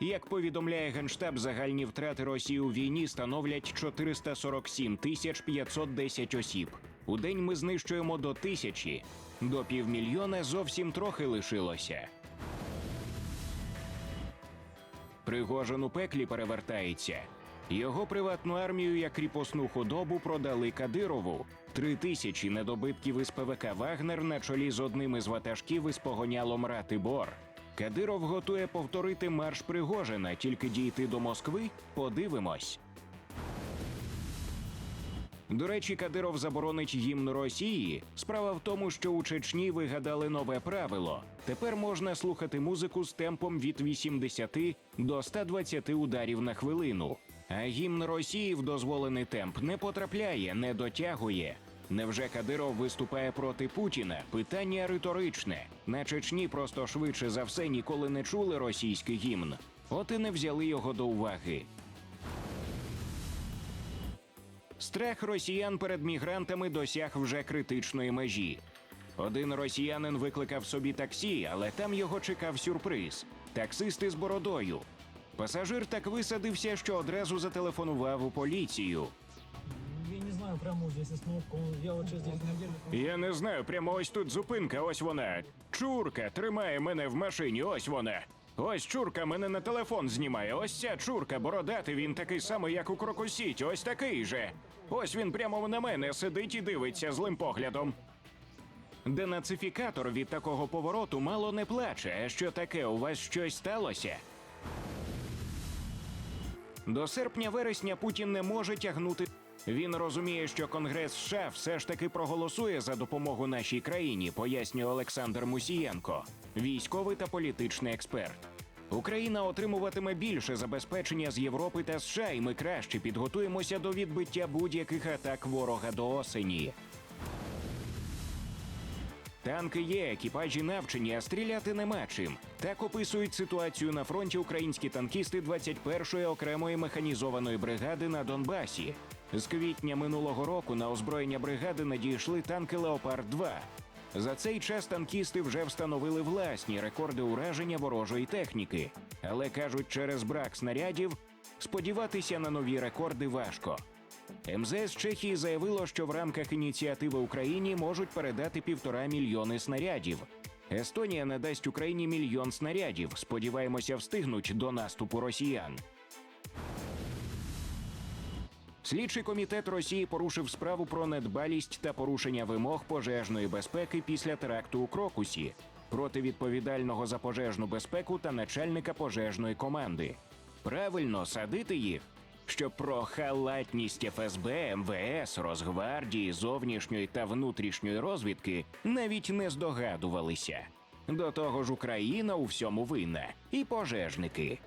Як повідомляє Генштаб, загальні втрати Росії у війні становлять 447 тисяч 510 осіб. У день ми знищуємо до тисячі, до півмільйона зовсім трохи лишилося. Пригожин у пеклі перевертається. Його приватну армію як кріпосну худобу продали Кадирову. Три тисячі недобитків із ПВК Вагнер на чолі з одним із ватажків із погонялом Ратибор. Кадиров готує повторити марш Пригожина, тільки дійти до Москви. Подивимось. До речі, Кадиров заборонить гімн Росії. Справа в тому, що у Чечні вигадали нове правило. Тепер можна слухати музику з темпом від 80 до 120 ударів на хвилину. А гімн Росії в дозволений темп не потрапляє, не дотягує. Невже Кадиров виступає проти Путіна? Питання риторичне. На Чечні просто швидше за все ніколи не чули російський гімн. От і не взяли його до уваги. Страх росіян перед мігрантами досяг вже критичної межі. Один росіянин викликав собі таксі, але там його чекав сюрприз таксист із бородою. Пасажир так висадився, що одразу зателефонував у поліцію. Знаю, прямо здесь остановка. Я вот сейчас здесь. Я не знаю, прямо ось тут зупинка, ось вона. Чурка тримає мене в машині, ось вона. Ось чурка мене на телефон знімає. Ось ця чурка, бородатий, він такий самий, як у крокосіті, ось такий же. Ось він прямо на мене сидить і дивиться злим поглядом. Денацифікатор від такого повороту мало не плаче. А що таке, у вас щось сталося? До серпня-вересня Путін не може тягнути. Він розуміє, що Конгрес США все ж таки проголосує за допомогу нашій країні, пояснює Олександр Мусієнко, військовий та політичний експерт. Україна отримуватиме більше забезпечення з Європи та США, і ми краще підготуємося до відбиття будь-яких атак ворога до осені. Танки є, екіпажі навчені, а стріляти нема чим. Так описують ситуацію на фронті українські танкісти 21-ї окремої механізованої бригади на Донбасі. З квітня минулого року на озброєння бригади надійшли танки Леопард 2 За цей час танкісти вже встановили власні рекорди ураження ворожої техніки, але кажуть, через брак снарядів сподіватися на нові рекорди важко. МЗС Чехії заявило, що в рамках ініціативи Україні можуть передати півтора мільйони снарядів. Естонія надасть Україні мільйон снарядів. Сподіваємося, встигнуть до наступу росіян. Слідчий комітет Росії порушив справу про недбалість та порушення вимог пожежної безпеки після теракту у Крокусі проти відповідального за пожежну безпеку та начальника пожежної команди. Правильно садити їх, щоб про халатність ФСБ, МВС, Росгвардії, зовнішньої та внутрішньої розвідки навіть не здогадувалися. До того ж, Україна у всьому винна, і пожежники.